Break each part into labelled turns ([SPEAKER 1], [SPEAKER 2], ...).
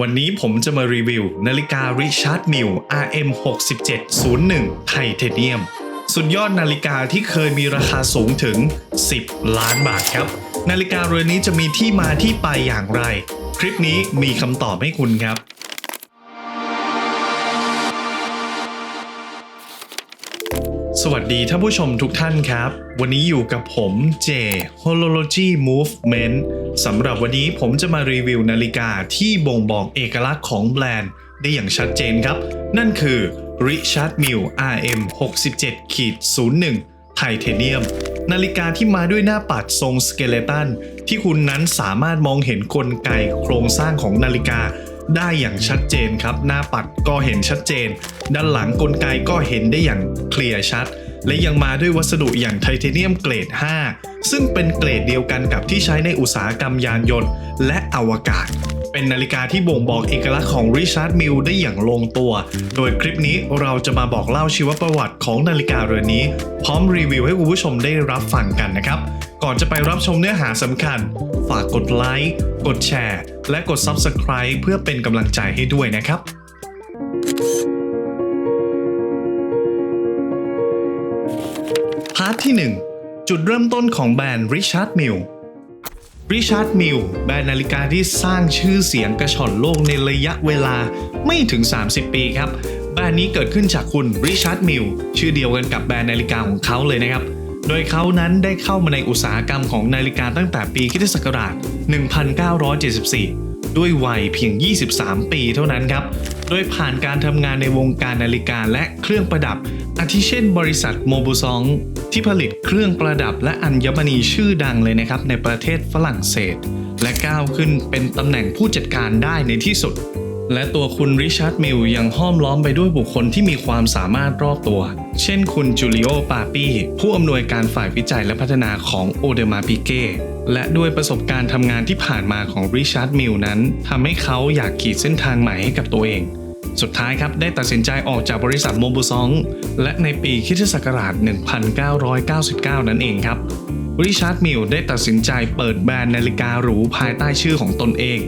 [SPEAKER 1] วันนี้ผมจะมารีวิว นาฬิการิชาร์ดมิล RM 6701ไทเทเนียม สุดยอดนาฬิกาที่เคยมีราคาสูงถึง 10 ล้านบาทครับ นาฬิกาเรือนนี้จะมีที่มาที่ไปอย่างไร คลิปนี้มีคำตอบให้คุณครับ สวัสดีท่านผู้ชมทุกท่านครับ วันนี้อยู่กับผมเจ Holology Movement สำหรับวันนี้ผมจะมารีวิวนาฬิกาที่บ่งบอกเอกลักษณ์ของแบรนด์ ได้อย่างชัดเจนครับ นั่นคือ Richard Mille RM 67ขีด01 ไทเทเนียม นาฬิกาที่มาด้วยหน้าปัดทรงสเกเลตัน ที่คุณนั้นสามารถมองเห็นกลไกโครงสร้างของนาฬิกา ได้อย่างชัดเจนครับ หน้าปัดก็เห็นชัดเจน ด้านหลังกลไกก็เห็นได้อย่างเคลียร์ชัด และยังมาด้วยวัสดุอย่างไทเทเนียมเกรด 5 ซึ่งเป็นเกรดเดียวกันกับที่ใช้ในอุตสาหกรรมยานยนต์ และอวกาศเป็นนาฬิกาที่บ่งบอกเอกลักษณ์ของริชาร์ดมิลได้อย่างลงตัว โดยคลิปนี้เราจะมาบอกเล่าชีวประวัติของนาฬิกาเรือนนี้ พร้อมรีวิวให้คุณผู้ชมได้รับฟังกันนะครับ ก่อนจะไปรับชมเนื้อหาสำคัญ ฝากกดไลค์กดแชร์ และกด Subscribe เพื่อเป็นกำลังใจให้ด้วยนะครับ พาร์ทที่ 1 จุดเริ่มต้นของแบรนด์ Richard Mille Richard Mille แบรนด์นาฬิกาที่สร้างชื่อเสียงกระชอนโลกในระยะเวลาไม่ถึง 30 ปีครับ แบรนด์นี้เกิดขึ้นจากคุณ Richard Mille ชื่อเดียวกันกับแบรนด์นาฬิกาของเขาเลยนะครับ โดยเขานั้นได้เข้ามาในอุตสาหกรรมของนาฬิกาตั้งแต่ปีคริสตศักราช1974 ด้วยวัยเพียง 23 ปีเท่านั้นครับ โดยผ่านการทำงานในวงการนาฬิกาและเครื่องประดับ อาทิเช่น บริษัทโมบูซองที่ผลิตเครื่องประดับและอัญมณีชื่อดังเลยนะครับในประเทศฝรั่งเศส และก้าวขึ้นเป็นตำแหน่งผู้จัดการได้ในที่สุด และตัวคุณริชาร์ดมิลยังห้อมล้อมไปด้วยบุคคลที่มีความสามารถรอบตัว เช่นคุณจูเลียปาปีผู้อำนวยการฝ่ายวิจัยและพัฒนาของโอเดมาปิเก้และด้วยประสบการณ์ทำงานที่ผ่านมาของริชาร์ดมิลนั้นทำให้เขาอยากขีดเส้นทางใหม่ให้กับตัวเอง สุดท้ายครับได้ตัดสินใจออกจากบริษัทโมบูซองและในปีคิศักราช 1999 นั่นเองครับริชาร์ดมิลได้ตัดสินใจเปิดแบรนด์นาฬิกาหรูภายใต้ชื่อของตนเอง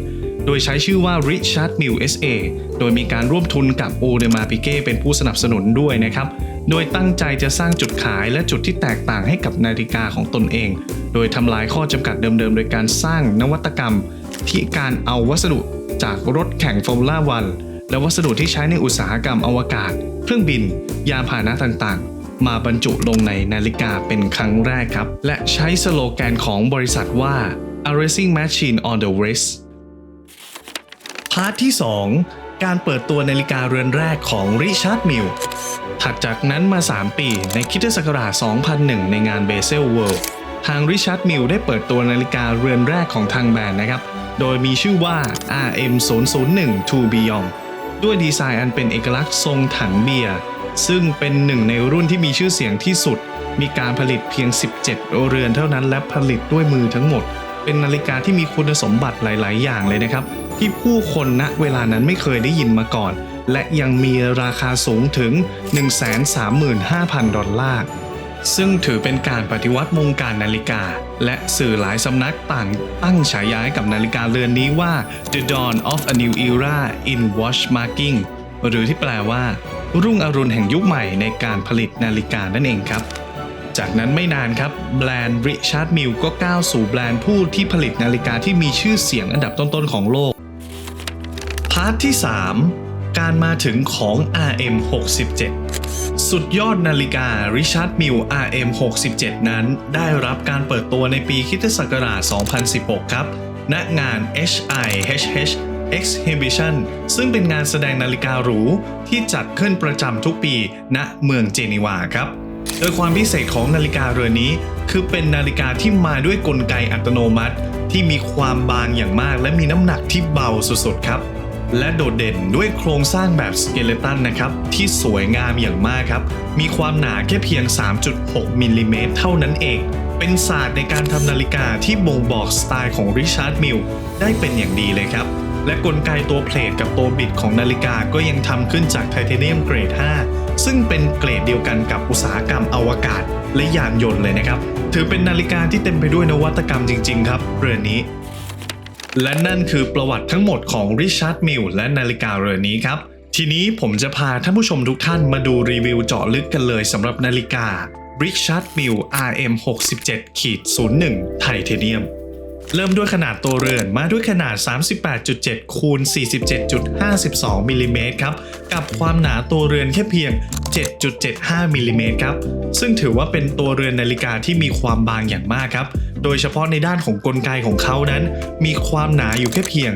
[SPEAKER 1] โดยใช้ชื่อว่า Richard m i l l SA โดยมีการร่วมทุนกับโอเดมาปิเก้เป็นผู้สนับสนุนด้วยนะครับ โดยตั้งใจจะสร้างจุดขายและจุดที่แตกต่างให้กับนาฬิกาของตนเอง โดยทำลายข้อจำกัดเดิมๆ โดยการสร้างนวัตกรรม ที่การเอาวัสดุจากรถแข่งฟอร์มูล่าวันและวัสดุที่ใช้ในอุตสาหกรรมอวกาศ เครื่องบิน ยานพาหนะต่างๆ มาบรรจุลงในนาฬิกาเป็นครั้งแรกครับ และใช้สโลแกนของบริษัทว่า a racing machine on the wrist พาร์ทที่ 2 การเปิดตัวนาฬิกาเรือนแรกของริชาร์ดมิลถัดจากนั้นมา 3 ปีในคริสตศักราช 2001 ในงานเบเซลเวิลด์ทางริชาร์ดมิลได้เปิดตัวนาฬิกาเรือนแรกของทางแบรนด์นะครับ โดยมีชื่อว่า RM 001 To Beyond ด้วยดีไซน์อันเป็นเอกลักษณ์ทรงถังเบียร์ซึ่งเป็นหนึ่งในรุ่นที่มีชื่อเสียงที่สุด มีการผลิตเพียง 17 เรือนเท่านั้นและผลิตด้วยมือทั้งหมด เป็นนาฬิกาที่มีคุณสมบัติหลาย ๆ อย่างเลยนะครับ ที่ผู้คนณเวลานั้นไม่เคยได้ยินมาก่อน และยังมีราคาสูงถึง 135,000 ดอลลาร์ซึ่งถือเป็นการปฏิวัติวงการนาฬิกา และสื่อหลายสำนักต่างตั้งฉายาให้กับนาฬิกาเรือนนี้ว่า The Dawn of a New Era in Watchmaking หรือที่แปลว่า รุ่งอรุณแห่งยุคใหม่ในการผลิตนาฬิกานั่นเองครับ จากนั้นไม่นานครับ แบรนด์ Richard Mille ก็ก้าวสู่แบรนด์ผู้ที่ผลิตนาฬิกาที่มีชื่อเสียงอันดับต้นๆของโลการ์ทที่ 3 การมาถึงของ RM 67 สุดยอดนาฬิกา Richard Mille RM 67 นั้นได้รับการเปิดตัวในปีคริสตศักราช 2016 ครับ ณ งาน HIHH Exhibition ซึ่งเป็นงานแสดงนาฬิกาหรู ที่จัดขึ้นประจำทุกปี ณ เมืองเจนีวาครับ โดยความพิเศษของนาฬิกาเรือนนี้ คือเป็นนาฬิกาที่มาด้วยกลไกอัตโนมัติ ที่มีความบางอย่างมาก และมีน้ำหนักที่เบาสุดๆครับ และโดดเด่นด้วยโครงสร้างแบบสเกเลตันนะครับ ที่สวยงามอย่างมากครับ มีความหนาแค่เพียง 3.6มิลลิเมตรเท่านั้นเอง เป็นศาสตร์ในการทำนาฬิกาที่บ่งบอกสไตล์ของริชาร์ดมิลได้เป็นอย่างดีเลยครับ และกลไกตัวเพลทกับตัวบิดของนาฬิกาก็ยังทำขึ้นจากไทเทเนียมเกรด 5 ซึ่งเป็นเกรดเดียวกันกับอุตสาหกรรมอวกาศและยานยนต์เลยนะครับ ถือเป็นนาฬิกาที่เต็มไปด้วยนวัตกรรมจริง ๆ ครับเรือนนี้ และนั่นคือประวัติทั้งหมดของริชาร์ดมิลและนาฬิกาเรือนนี้ครับ ทีนี้ผมจะพาท่านผู้ชมทุกท่านมาดูรีวิวเจาะลึกกันเลยสำหรับนาฬิกา Richard Mille RM67 01ไทเทเนียมเริ่มด้วยขนาดตัวเรือนมาด้วยขนาด 38.7 คูณ 47.52 มิลลิเมตรครับ กับความหนาตัวเรือนแค่เพียง 7.75 มิลลิเมตรครับ ซึ่งถือว่าเป็นตัวเรือนนาฬิกาที่มีความบางอย่างมากครับ โดยเฉพาะในด้านของกลไกของเขานั้น มีความหนาอยู่แค่เพียง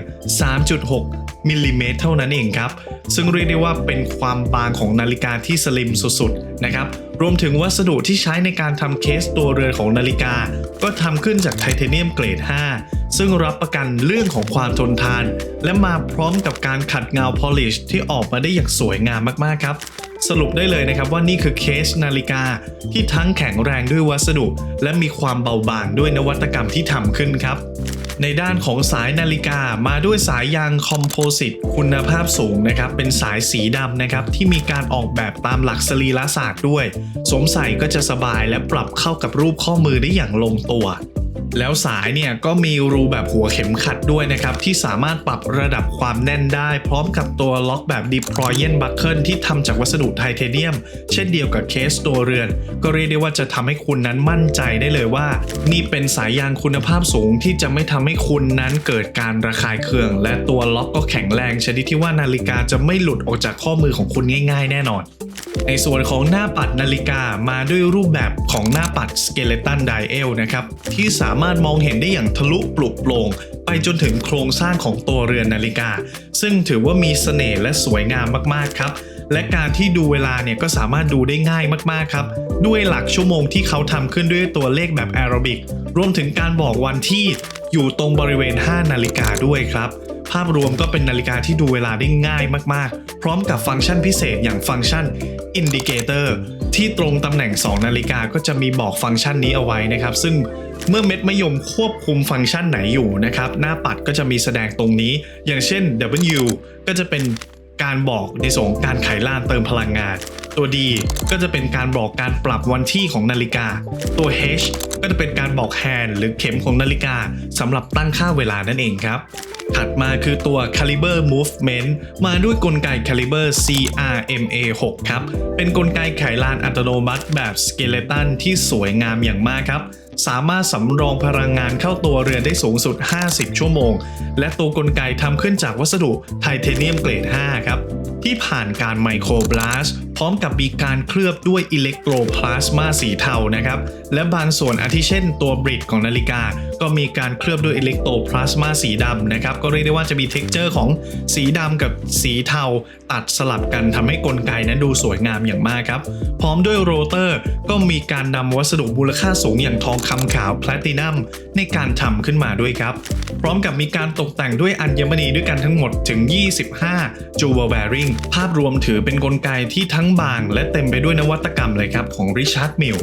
[SPEAKER 1] 3.6 มิลลิเมตรเท่านั้นเองครับ ซึ่งเรียกได้ว่าเป็นความบางของนาฬิกาที่สลิมสุดๆนะครับ รวมถึงวัสดุที่ใช้ในการทำเคสตัวเรือนของนาฬิกา ก็ทำขึ้นจากไทเทเนียมเกรด 5 ซึ่งรับประกันเรื่องของความทนทาน และมาพร้อมกับการขัดเงา polish ที่ออกมาได้อย่างสวยงามมากๆครับ สรุปได้เลยนะครับว่านี่คือเคสนาฬิกาที่ทั้งแข็งแรงด้วยวัสดุ และมีความเบาบางด้วยนวัตกรรมที่ทำขึ้นครับในด้านของสายนาฬิกามาด้วยสายยางคอมโพสิตคุณภาพสูงนะครับเป็นสายสีดำนะครับที่มีการออกแบบตามหลักสรีระศาสตร์ด้วย สวมใส่ก็จะสบายและปรับเข้ากับรูปข้อมือได้อย่างลงตัว แล้วสายเนี่ยก็มีรูแบบหัวเข็มขัดด้วยนะครับ ที่สามารถปรับระดับความแน่นได้ พร้อมกับตัวล็อกแบบ Deployant Buckle ที่ทำจากวัสดุไทเทเนียม เช่นเดียวกับเคสตัวเรือน ก็เรียกได้ว่าจะทำให้คุณนั้นมั่นใจได้เลยว่า นี่เป็นสายยางคุณภาพสูงที่จะไม่ทำให้คุณนั้นเกิดการระคายเคือง และตัวล็อกก็แข็งแรงชนิดที่ว่านาฬิกาจะไม่หลุดออกจากข้อมือของคุณง่าย ๆ แน่นอนในส่วนของหน้าปัดนาฬิกามาด้วยรูปแบบของหน้าปัด Skeleton Dial นะครับที่สามารถมองเห็นได้อย่างทะลุปลุกโปร่งไปจนถึงโครงสร้างของตัวเรือนนาฬิกา ซึ่งถือว่ามีเสน่ห์และสวยงามมากๆครับ และการที่ดูเวลาเนี่ยก็สามารถดูได้ง่ายมากๆครับ ด้วยหลักชั่วโมงที่เขาทำขึ้นด้วยตัวเลขแบบแอโรบิกรวมถึงการบอกวันที่อยู่ตรงบริเวณ 5 นาฬิกาด้วยครับ ภาพรวมก็เป็นนาฬิกาที่ดูเวลาได้ง่ายมากๆ พร้อมกับฟังก์ชันพิเศษอย่างฟังก์ชัน Indicator ที่ตรงตำแหน่ง 2 นาฬิกาก็จะมีบอกฟังก์ชันนี้เอาไว้นะครับ ซึ่งเมื่อเม็ดมะยมควบคุมฟังก์ชันไหนอยู่นะครับ หน้าปัดก็จะมีแสดงตรงนี้ อย่างเช่น W ก็จะเป็นการบอกในส่วนของการไขล่านเติมพลังงาน ตัว D ก็จะเป็นการบอกการปรับวันที่ของนาฬิกา ตัว H ก็จะเป็นการบอกแฮนด์หรือเข็มของนาฬิกาสำหรับตั้งค่าเวลานั่นเองครับ ถัดมาคือตัว Caliber Movement มาด้วยกลไก Caliber CRMA 6 ครับ เป็นกลไกไขลานอัตโนมัติแบบ Skeleton ที่สวยงามอย่างมากครับ สามารถสำรองพลังงานเข้าตัวเรือนได้สูงสุด 50 ชั่วโมง และตัวกลไกทำขึ้นจากวัสดุไทเทเนียมเกรด 5 ครับ ที่ผ่านการไมโครบลาส พร้อมกับมีการเคลือบด้วยอิเล็กโทรพลาสมาสีเทานะครับ และบางส่วนอาทิเช่นตัวบริดของนาฬิกา ก็มีการเคลือบด้วยอิเล็กโทรพลาสมาสีดำนะครับ ก็เรียกได้ว่าจะมีเท็กเจอร์ของสีดำกับสีเทา ตัดสลับกันทำให้กลไกนั้นดูสวยงามอย่างมากครับ พร้อมด้วยโรเตอร์ก็มีการนำวัสดุมูลค่าสูงอย่างทองคำขาวแพลตินัมในการทำขึ้นมาด้วยครับ พร้อมกับมีการตกแต่งด้วยอัญมณีด้วยกันทั้งหมดถึง 25 Jewel Bearing ภาพรวมถือเป็นกลไกที่ทั้งบางและเต็มไปด้วยนวัตกรรมเลยครับของริชาร์ดมิล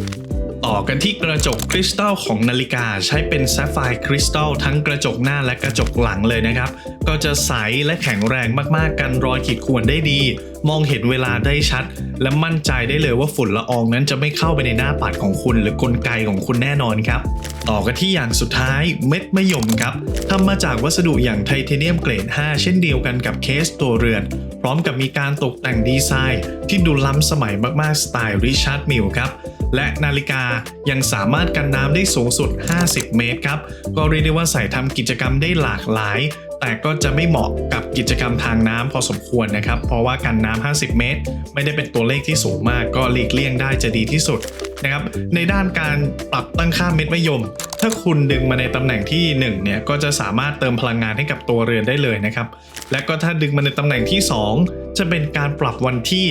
[SPEAKER 1] ต่อกันที่กระจกคริสตัลของนาฬิกาใช้เป็นแซฟไฟร์คริสตัลทั้งกระจกหน้าและกระจกหลังเลยนะครับ ก็จะใสและแข็งแรงมากๆ กันรอยขีดข่วนได้ดี มองเห็นเวลาได้ชัด และมั่นใจได้เลยว่าฝุ่นละอองนั้นจะไม่เข้าไปในหน้าปัดของคุณ หรือกลไกของคุณแน่นอนครับ ต่อกันที่อย่างสุดท้ายเม็ดมะยมครับทำมาจากวัสดุอย่างไทเทเนียมเกรด 5 เช่นเดียวกันกับเคสตัวเรือน พร้อมกับมีการตกแต่งดีไซน์ ที่ดูล้ำสมัยมากๆสไตล์ริชาร์ดมิลครับ และนาฬิกายังสามารถกันน้ำได้สูงสุด 50 เมตรครับ ก็เรียกได้ว่าใส่ทำกิจกรรมได้หลากหลายแต่ก็จะไม่เหมาะกับกิจกรรมทางน้ำพอสมควรนะครับ เพราะว่ากันน้ำ50 เมตร ไม่ได้เป็นตัวเลขที่สูงมาก ก็หลีกเลี่ยงได้จะดีที่สุดนะครับ ในด้านการปรับตั้งค่าเม็ดมะยม ถ้าคุณดึงมาในตำแหน่งที่1เนี่ยก็จะสามารถเติมพลังงานให้กับตัวเรือนได้เลยนะครับ และก็ถ้าดึงมาในตำแหน่งที่ 2 จะเป็นการปรับวันที่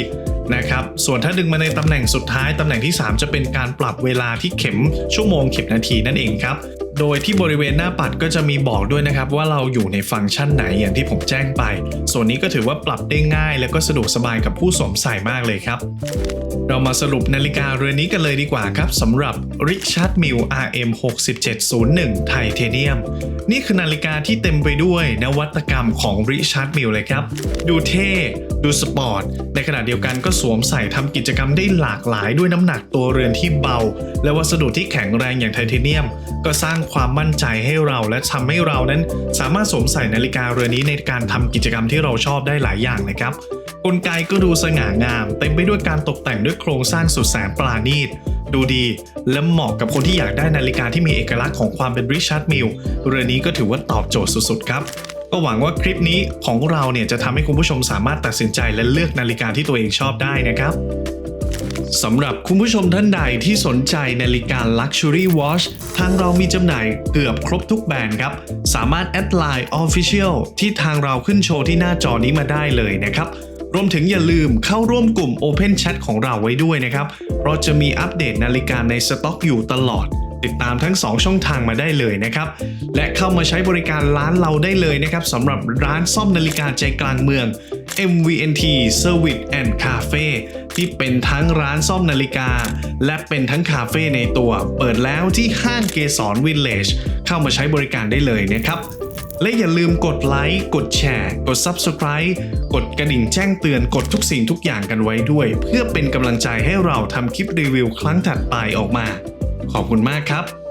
[SPEAKER 1] นะครับ ส่วนถ้าดึงมาในตำแหน่งสุดท้ายตำแหน่งที่ 3 จะเป็นการปรับเวลาที่เข็มชั่วโมงเข็มนาทีนั่นเองครับ โดยที่บริเวณหน้าปัดก็จะมีบอกด้วยนะครับว่าเราอยู่ในฟังก์ชันไหนอย่างที่ผมแจ้งไป ส่วนนี้ก็ถือว่าปรับได้ง่าย และก็สะดวกสบายกับผู้สวมใส่มากเลยครับ เรามาสรุปนาฬิกาเรือนนี้กันเลยดีกว่าครับสำหรับ Richard Mille RM 6701ไทเทเนียมนี่คือนาฬิกาที่เต็มไปด้วยนวัตกรรมของ Richard Mille เลยครับ ดูเท่ดูสปอร์ต ในขณะเดียวกันก็สวมใส่ทำกิจกรรมได้หลากหลายด้วยน้ำหนักตัวเรือนที่เบา และวัสดุที่แข็งแรงอย่างไทเทเนียม ก็สร้างความมั่นใจให้เรา และทำให้เรานั้นสามารถสวมใส่นาฬิกาเรือนนี้ในการทำกิจกรรมที่เราชอบได้หลายอย่างนะครับกลไกก็ดูสง่างาม เต็มไปด้วยการตกแต่งด้วยโครงสร้างสุดแสนปราณีตดูดีและเหมาะกับคนที่อยากได้นาฬิกาที่มีเอกลักษณ์ของความเป็นริชาร์ดมิลเรือนนี้ก็ถือว่าตอบโจทย์สุดๆครับ ก็หวังว่าคลิปนี้ของเราเนี่ยจะทำให้คุณผู้ชมสามารถตัดสินใจและเลือกนาฬิกาที่ตัวเองชอบได้นะครับ สำหรับคุณผู้ชมท่านใดที่สนใจนาฬิกา Luxury Watch ทางเรามีจำหน่ายเกือบครบทุกแบรนด์ครับ สามารถแอดไลน์ Official ที่ทางเราขึ้นโชว์ที่หน้าจอนี้มาได้เลยนะครับ รวมถึงอย่าลืมเข้าร่วมกลุ่ม Open Chat ของเราไว้ด้วยนะครับ เราจะมีอัปเดตนาฬิกาในสต็อกอยู่ตลอดติดตามทั้ง 2 ช่องทางมาได้เลยนะครับ และเข้ามาใช้บริการร้านเราได้เลยนะครับสำหรับร้านซ่อมนาฬิกาใจกลางเมือง MVNT Service and Cafe ที่เป็นทั้งร้านซ่อมนาฬิกา และเป็นทั้งคาเฟ่ในตัว เปิดแล้วที่ห้างเกสรวิลเลจเข้ามาใช้บริการได้เลยนะครับ และอย่าลืมกดไลค์ กดแชร์ กด Subscribe กดกระดิ่งแจ้งเตือนกดทุกสิ่งทุกอย่างกันไว้ด้วย เพื่อเป็นกำลังใจให้เราทำคลิปรีวิวครั้งถัดไปออกมา ขอบคุณมากครับ